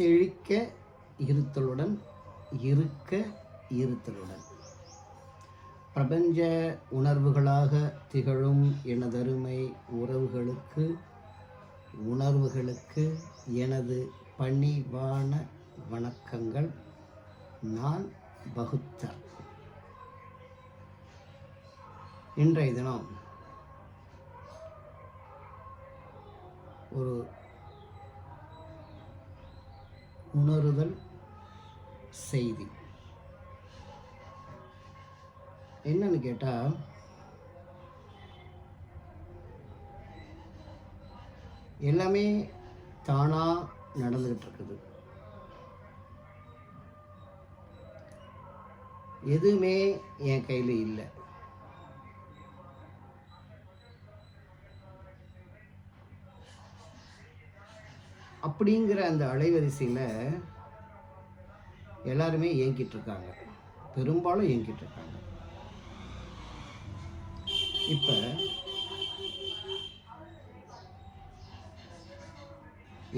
செழிக்க இருத்தலுடன் இருக்க இருத்தலுடன். பிரபஞ்ச உணர்வுகளாக திகழும் எனதருமை உறவுகளுக்கு உணர்வுகளுக்கு எனது பணிவான வணக்கங்கள். நான் பகுத்தர். இன்றைய தினம் ஒரு உணருதல் செய்தி. என்னன்னு கேட்டால் எல்லாமே தானாக நடந்துக்கிட்டு இருக்குது எதுவுமே என் கையில் இல்லை. அப்படிங்கிற அந்த அலைவரிசையில் எல்லாருமே இயங்கிட்டு இருக்காங்க. பெரும்பாலும் இயங்கிட்டு இருக்காங்க. இப்போ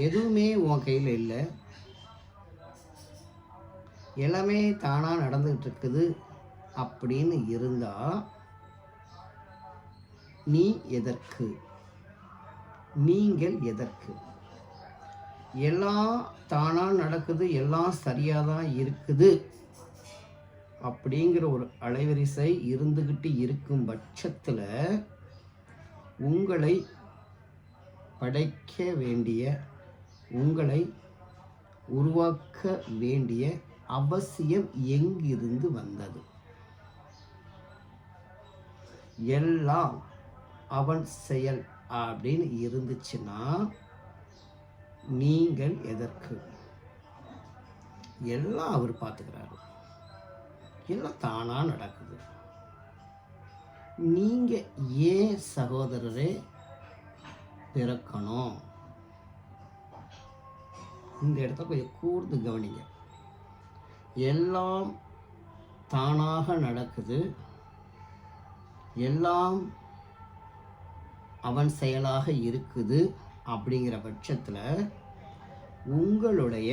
எதுவுமே உன் கையில் இல்லை. எல்லாமே தானாக நடந்துகிட்டு இருக்குது அப்படின்னு இருந்தால் நீ எதற்கு? நீங்கள் எதற்கு? எல்லாம் தானாக நடக்குது எல்லாம் சரியாக தான் இருக்குது. அப்படிங்கிற ஒரு அலைவரிசை இருந்துக்கிட்டு இருக்கும் பட்சத்தில் உங்களை படைக்க வேண்டிய உங்களை உருவாக்க வேண்டிய அவசியம் எங்கிருந்து வந்தது? எல்லாம் அவன் செயல் அப்படின்னு இருந்துச்சுன்னா நீங்கள் எதற்கு? எல்லாம் அவர் பார்த்துக்கிறாரு. எல்லாம் தானாக நடக்குது. நீங்கள் ஏன் சகோதரரே பிறக்கணும்? இந்த இடத்த கொஞ்சம் கூர்ந்து கவனிங்க. எல்லாம் தானாக நடக்குது. எல்லாம் அவன் செயலாக இருக்குது அப்படிங்கிற பட்சத்தில் உங்களுடைய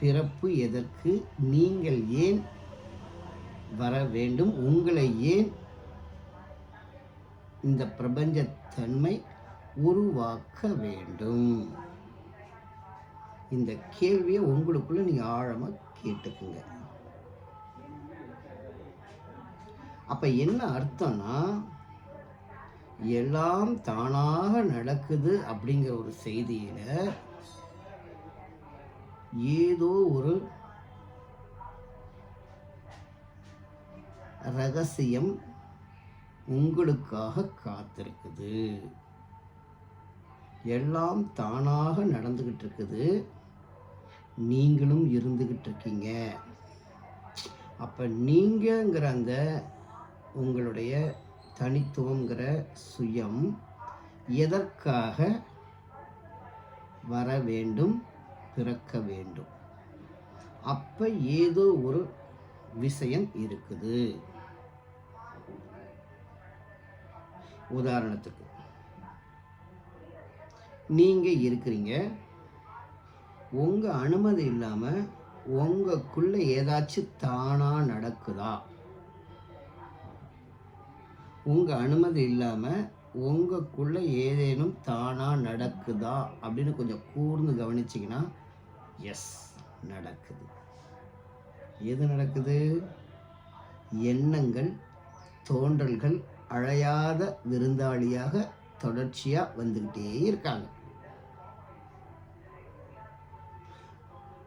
பிறப்பு எதற்கு நீங்கள் ஏன் வர வேண்டும்? உங்களை ஏன் இந்த பிரபஞ்சத்தன்மை உருவாக்க வேண்டும்? இந்த கேள்வியை உங்களுக்குள்ள நீங்கள் ஆழமாக கேட்டுக்குங்க. அப்போ என்ன அர்த்தம்னா எல்லாம் தானாக நடக்குது அப்படிங்கிற ஒரு செய்தியில் ஏதோ ஒரு ரகசியம் உங்களுக்காக காத்திருக்குது. எல்லாம் தானாக நடந்துக்கிட்டு இருக்குது நீங்களும் இருந்துக்கிட்டு இருக்கீங்க அப்போ நீங்கங்கிற அந்த உங்களுடைய தனித்துவங்கிற சுயம் எதற்காக வர வேண்டும்? பிறக்க வேண்டும். அப்போ ஏதோ ஒரு விஷயம் இருக்குது. உதாரணத்துக்கு நீங்கள் இருக்கிறீங்க. உங்கள் அனுமதி இல்லாமல் உங்களுக்குள்ள ஏதாச்சும் தானாக நடக்குதா? உங்கள் அனுமதி இல்லாமல் உங்களுக்குள்ள ஏதேனும் தானாக நடக்குதா? அப்படின்னு கொஞ்சம் கூர்ந்து கவனிச்சிங்கன்னா எஸ் நடக்குது. எது நடக்குது? எண்ணங்கள் தோன்றல்கள் அழையாத விருந்தாளியாக தொடர்ச்சியாக வந்துக்கிட்டே இருக்காங்க.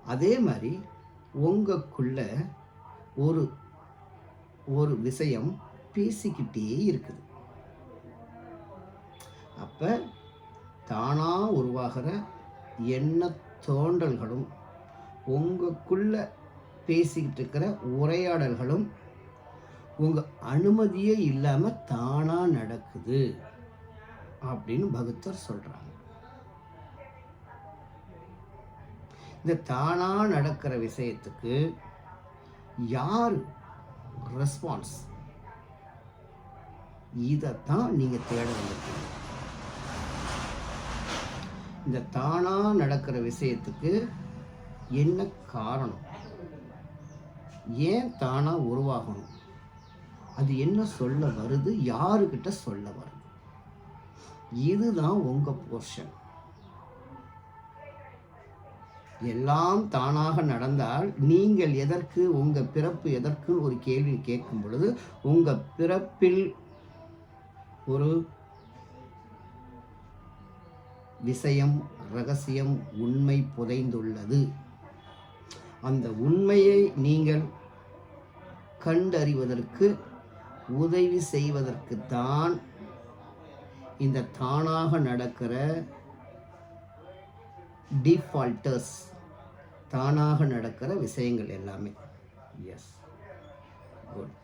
அதே மாதிரி உங்களுக்குள்ள ஒரு ஒரு விஷயம் பேசிக்கிட்டே இருக்குது. அப்போ தானாக உருவாகிற எண்ண தோன்றல்களும் உங்களுக்குள்ள பேசிக்கிட்டு இருக்கிற உரையாடல்களும் உங்கள் அனுமதியே இல்லாமல் தானாக நடக்குது அப்படின்னு பகத்தர் சொல்கிறாங்க இந்த தானாக நடக்கிற விஷயத்துக்கு யார் ரெஸ்பான்ஸ் இதைத்தான் நீங்கள் தேட வந்திருக்கீங்க. இந்த தானாக நடக்கிற விஷயத்துக்கு என்ன காரணம்? ஏன் தானாக உருவாகணும்? அது என்ன சொல்ல வருது? யாருக்கிட்ட சொல்ல வருது? இதுதான் உங்கள் போர்ஷன் எல்லாம் தானாக நடந்தால் நீங்கள் எதற்கு உங்கள் பிறப்பு எதற்கு ஒரு கேள்வி கேட்கும் பொழுது உங்கள் பிறப்பில் ஒரு விஷயம் ரகசியம் உண்மை புதைந்துள்ளது. அந்த உண்மையை நீங்கள் கண்டறிவதற்கு உதவி செய்வதற்குத்தான் இந்த தானாக நடக்கிற டிஃபால்ட்டர்ஸ் தானாக நடக்கிற விஷயங்கள் எல்லாமே. எஸ் குட்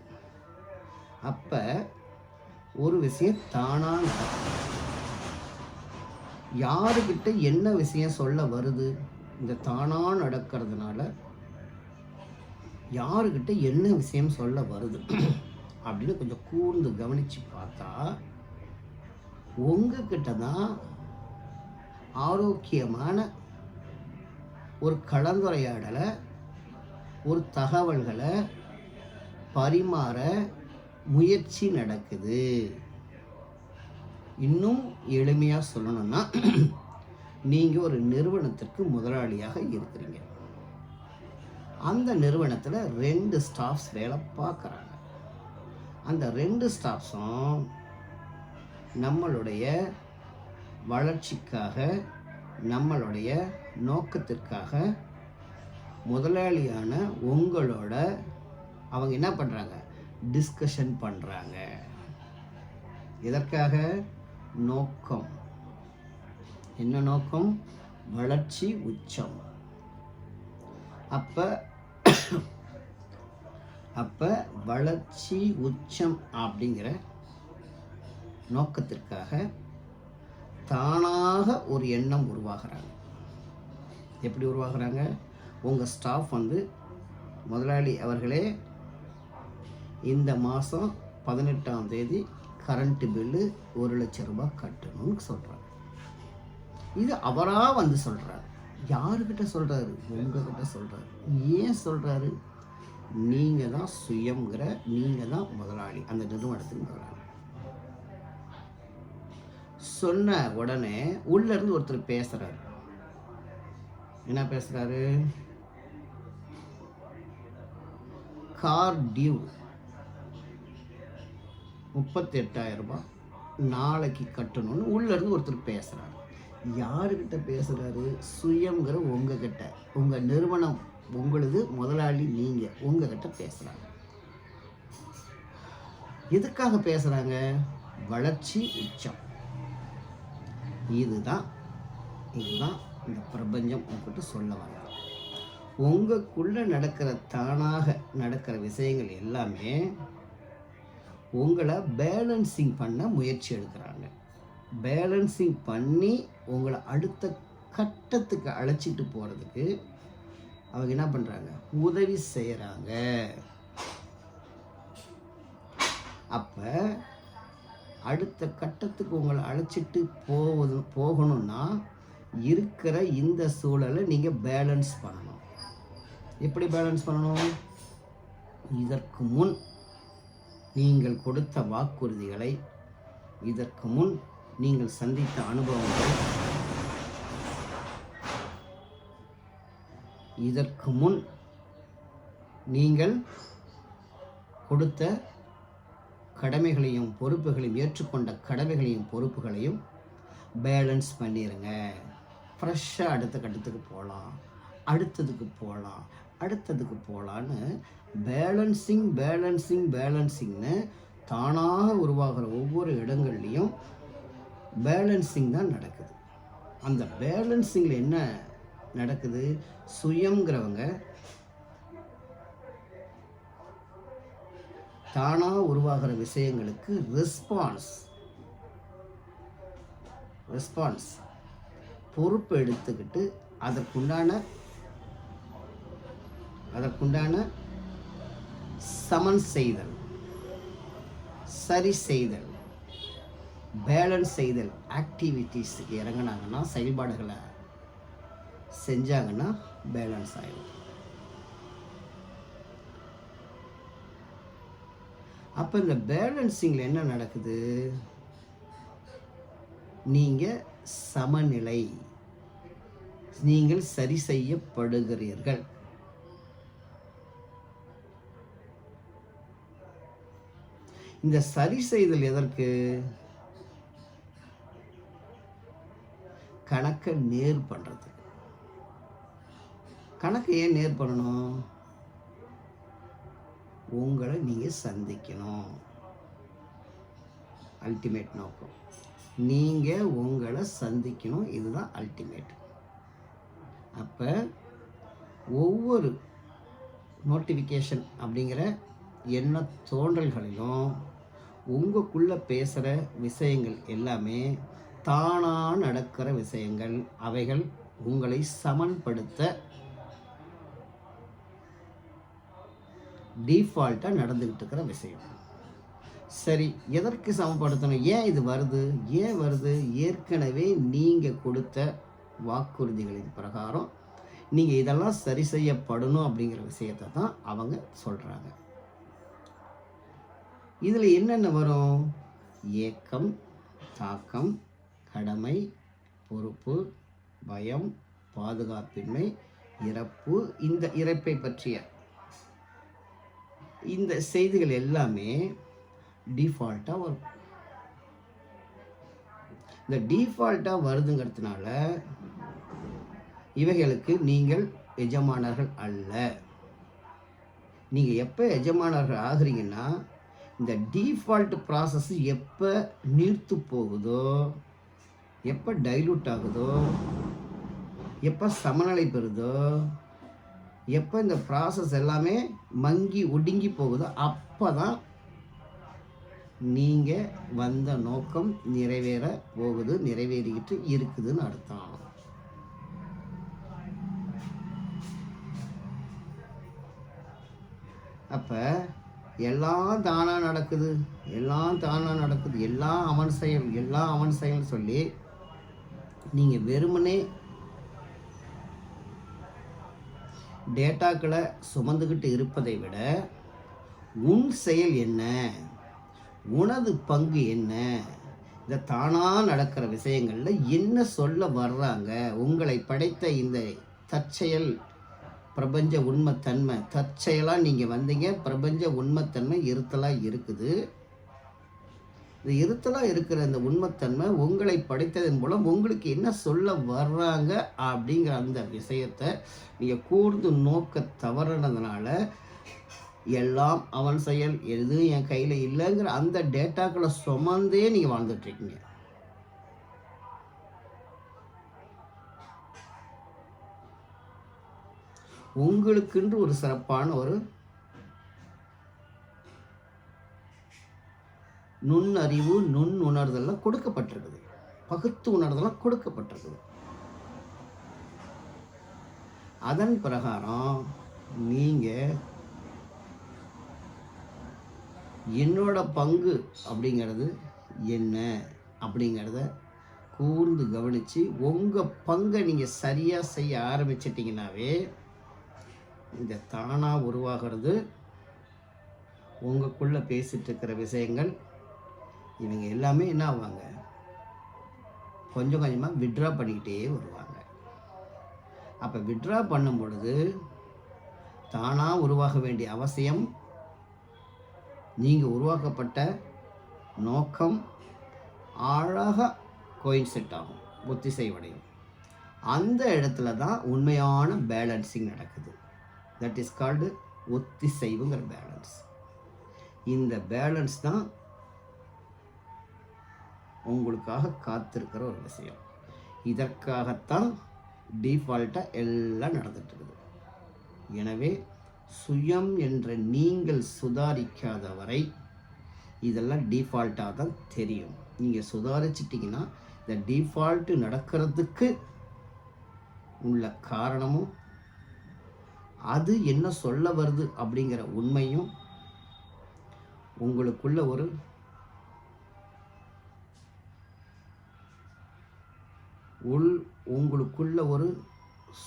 அப்போ ஒரு விஷயம் தானாக நடக்கும். யாருக்கிட்ட என்ன விஷயம் சொல்ல வருது? இந்த தானாக நடக்கிறதுனால யாருக்கிட்ட என்ன விஷயம் சொல்ல வருது? அப்படின்னு கொஞ்சம் கூர்ந்து கவனித்து பார்த்தா உங்ககிட்ட தான் ஆரோக்கியமான ஒரு கலந்துரையாடலை ஒரு தகவல்களை பரிமாற முயற்சி நடக்குது. இன்னும் எளிமையாக சொல்லணும்னா நீங்கள் ஒரு நிறுவனத்திற்கு முதலாளியாக இருக்கிறீங்க. அந்த நிறுவனத்தில் ரெண்டு ஸ்டாஃப்ஸ் வேலை பார்க்குறாங்க. அந்த ரெண்டு ஸ்டாஃப்ஸும் நம்மளுடைய வளர்ச்சிக்காக நம்மளுடைய நோக்கத்திற்காக முதலாளியான உங்களோட அவங்க என்ன பண்ணுறாங்க டிஸ்கஷன் பண்ணுறாங்க எதற்காக? நோக்கம். என்ன நோக்கம்? வளர்ச்சி உச்சம். அப்போ அப்போ வளர்ச்சி உச்சம் அப்படிங்கிற நோக்கத்திற்காக தானாக ஒரு எண்ணம் உருவாகிறாங்க. எப்படி உருவாகிறாங்க? உங்கள் ஸ்டாஃப் வந்து முதலாளி அவர்களே இந்த மாதம் பதினெட்டாம் தேதி கரண்ட்டு பில்லு ஒரு லட்ச ரூபாய் கட்டணும்னு சொல்கிறாங்க இது அவராக வந்து சொல்கிறார் யாருக்கிட்ட சொல்கிறாரு உங்ககிட்ட சொல்கிறாரு ஏன் சொல்கிறாரு நீங்கள் தான் சுயங்கிற நீங்கள் தான் முதலாளி. அந்த நிறுவனத்துக்கு முதலாளி. சொன்ன உடனே உள்ளேருந்து ஒருத்தர் பேசுகிறாரு என்ன பேசுகிறாரு கார் டியூ முப்பத்தி எட்டாயிரரூபா நாளைக்கு கட்டணும்னு உள்ளேருந்து ஒருத்தர் பேசுகிறாரு யாருக்கிட்ட பேசுகிறாரு சுயங்கிற உங்ககிட்ட. உங்க நிறுவனம் உங்களது முதலாளி நீங்கள் உங்ககிட்ட பேசுகிறாங்க எதுக்காக பேசுறாங்க? வளர்ச்சி உச்சம். இதுதான் இதுதான் இந்த பிரபஞ்சம் உங்ககிட்ட சொல்ல வர உங்களுக்குள்ளே நடக்கிற தானாக நடக்கிற விஷயங்கள் எல்லாமே உங்களை பேலன்சிங் பண்ண முயற்சி எடுக்கிறாங்க. பேலன்சிங் பண்ணி உங்களை அடுத்த கட்டத்துக்கு அழைச்சிட்டு போகிறதுக்கு அவங்க என்ன பண்ணுறாங்க உதவி செய்கிறாங்க அப்போ அடுத்த கட்டத்துக்கு உங்களை அழைச்சிட்டு போவது போகணும்னா இருக்கிற இந்த சூழலை நீங்கள் பேலன்ஸ் பண்ணணும். எப்படி பேலன்ஸ் பண்ணணும்? இதற்கு முன் நீங்கள் கொடுத்த வாக்குறுதிகளை இதற்கு முன் நீங்கள் சந்தித்த அனுபவங்கள் இதற்கு முன் நீங்கள் கொடுத்த கடமைகளையும் பொறுப்புகளையும் ஏற்றுக்கொண்ட கடமைகளையும் பொறுப்புகளையும் பேலன்ஸ் பண்ணிடுங்க ஃப்ரெஷ்ஷாக அடுத்த கட்டத்துக்கு போகலாம் அடுத்ததுக்கு போகலாம் அடுத்ததுக்கு போகலான்னு பேலன்சிங் பேலன்சிங் பேலன்சிங்னு தானாக உருவாகிற ஒவ்வொரு இடங்கள்லையும் பேலன்சிங் தான் நடக்குது. அந்த பேலன்சிங்கில் என்ன நடக்குது? சுயங்கிறவங்க தானாக உருவாகிற விஷயங்களுக்கு ரெஸ்பான்ஸ் ரெஸ்பான்ஸ் பொறுப்பு எடுத்துக்கிட்டு அதற்குண்டான அதற்குண்டான சமன் செய்தல் சரி செய்தல் பேலன்ஸ் செய்தல் ஆக்டிவிட்டீஸுக்கு இறங்குனாங்கன்னா செயல்பாடுகளை செஞ்சாங்கன்னா பேலன்ஸ் ஆகிடும் அப்போ இந்த பேலன்சிங்கில் என்ன நடக்குது? நீங்கள் சமநிலை நீங்கள் சரி செய்யப்படுகிறீர்கள். இந்த சரி செய்தல் எதற்கு? கணக்கை நேர் பண்ணுறது கணக்கை ஏன் நேர் பண்ணணும்? உங்களை நீங்கள் சந்திக்கணும். அல்டிமேட் நோக்கம். நீங்கள் உங்களை சந்திக்கணும். இதுதான் அல்டிமேட் அப்போ ஒவ்வொரு நோட்டிஃபிகேஷன் அப்படிங்கிற எண்ண தோன்றல்களிலும் உங்களுக்குள்ளே பேசுகிற விஷயங்கள் எல்லாமே தானாக நடக்கிற விஷயங்கள். அவைகள் உங்களை சமன்படுத்த டீஃபால்ட்டாக நடந்துக்கிட்டு இருக்கிற விஷயம். சரி எதற்கு சமப்படுத்தணும்? ஏன் இது வருது? ஏன் வருது? ஏற்கனவே நீங்கள் கொடுத்த வாக்குறுதிகளின் பிரகாரம் நீங்கள் இதெல்லாம் சரி செய்யப்படணும் அப்படிங்கிற விஷயத்தை தான் அவங்க சொல்கிறாங்க இதில் என்னென்ன வரும்? ஏக்கம் தாக்கம் கடமை பொறுப்பு பயம் பாதுகாப்பின்மை இறப்பு இந்த இறப்பை பற்றிய இந்த செய்திகள் எல்லாமே டிஃபால்ட்டாக வரும். இந்த டிஃபால்ட்டாக வருதுங்கிறதுனால இவைகளுக்கு நீங்கள் எஜமானர்கள் அல்ல. நீங்கள் எப்போ எஜமானர்கள் ஆகுறீங்கன்னா இந்த டீஃபால்ட் ப்ராசஸ் எப்போ நீர்த்து போகுதோ எப்போ டைலூட் ஆகுதோ எப்போ சமநிலை பெறுதோ எப்போ இந்த ப்ராசஸ் எல்லாமே மங்கி ஒடுங்கி போகுதோ அப்போ தான் நீங்கள் வந்த நோக்கம் நிறைவேற போகுது நிறைவேறிக்கிட்டு இருக்குதுன்னு அர்த்தம். அப்போ எல்லாம் தானாக நடக்குது எல்லாம் தானாக நடக்குது எல்லாம் அவன் செயல் எல்லாம் அவன் செயல் சொல்லி நீங்கள் வெறுமனே டேட்டாக்களை சுமந்துக்கிட்டு இருப்பதை விட உன் செயல் என்ன? உனது பங்கு என்ன? இந்த தானாக நடக்கிற விஷயங்களில் என்ன சொல்ல வர்றாங்க? உங்களை படைத்த இந்த தற்செயல் பிரபஞ்ச உண்மைத்தன்மை. தற்செயலாக நீங்கள் வந்தீங்க பிரபஞ்ச உண்மைத்தன்மை இருத்தலாக இருக்குது. இந்த இருத்தலாக இருக்கிற இந்த உண்மைத்தன்மை உங்களை படைத்ததன் மூலம் உங்களுக்கு என்ன சொல்ல வர்றாங்க அப்படிங்கிற அந்த விஷயத்தை நீங்கள் கூர்ந்து நோக்க தவறுனதுனால எல்லாம் அவன் செயல் எதுவும் என் கையில் இல்லைங்கிற அந்த டேட்டாக்களை சுமந்தே நீங்கள் வாழ்ந்துட்டுருக்கீங்க உங்களுக்கென்று ஒரு சிறப்பான ஒரு நுண்ணறிவு நுண் உணர்தெல்லாம் கொடுக்கப்பட்டிருக்குது. பகுத்து உணர்தெல்லாம் கொடுக்கப்பட்டிருக்குது. அதன் பிரகாரம் நீங்கள் என்னோட பங்கு அப்படிங்கிறது என்ன அப்படிங்கிறத கூர்ந்து கவனித்து உங்கள் பங்கை நீங்கள் சரியாக செய்ய ஆரம்பிச்சிட்டிங்கனாவே இந்த தானாக உருவாகிறது உங்களுக்குள்ளே பேசிகிட்டு இருக்கிற விஷயங்கள். இவங்க எல்லாமே என்ன ஆவாங்க? கொஞ்சம் கொஞ்சமாக விட்ரா பண்ணிக்கிட்டே வருவாங்க. அப்போ விட்ரா பண்ணும் பொழுது தானாக உருவாக வேண்டிய அவசியம் நீங்கள் உருவாக்கப்பட்ட நோக்கம் அழகாக கோயின்செட் ஆகும் ஒத்திசைவடையும். அந்த இடத்துல தான் உண்மையான பேலன்சிங் நடக்குது. தட் இஸ் கால்டு ஒத்திசைவுங்கிற பேலன்ஸ் இந்த பேலன்ஸ் தான் உங்களுக்காக காத்திருக்கிற ஒரு விஷயம். இதற்காகத்தான் டீஃபால்ட்டாக எல்லாம் நடந்துட்டுருக்குது. எனவே சுயம் என்ற நீங்கள் சுதாரிக்காத வரை இதெல்லாம் டீஃபால்ட்டாக தான் தெரியும். நீங்கள் சுதாரிச்சிட்டிங்கன்னா இந்த டீஃபால்ட்டு நடக்கிறதுக்கு உள்ள காரணமும் அது என்ன சொல்ல வருது அப்படிங்கிற உண்மையும் உங்களுக்குள்ள ஒரு உள் உங்களுக்குள்ள ஒரு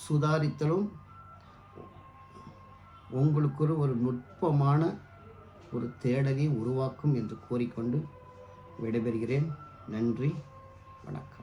சுதாரித்தலும் உங்களுக்கு ஒரு நுட்பமான ஒரு தேடலை உருவாக்கும் என்று கூறிக்கொண்டு விடைபெறுகிறேன். நன்றி. வணக்கம்.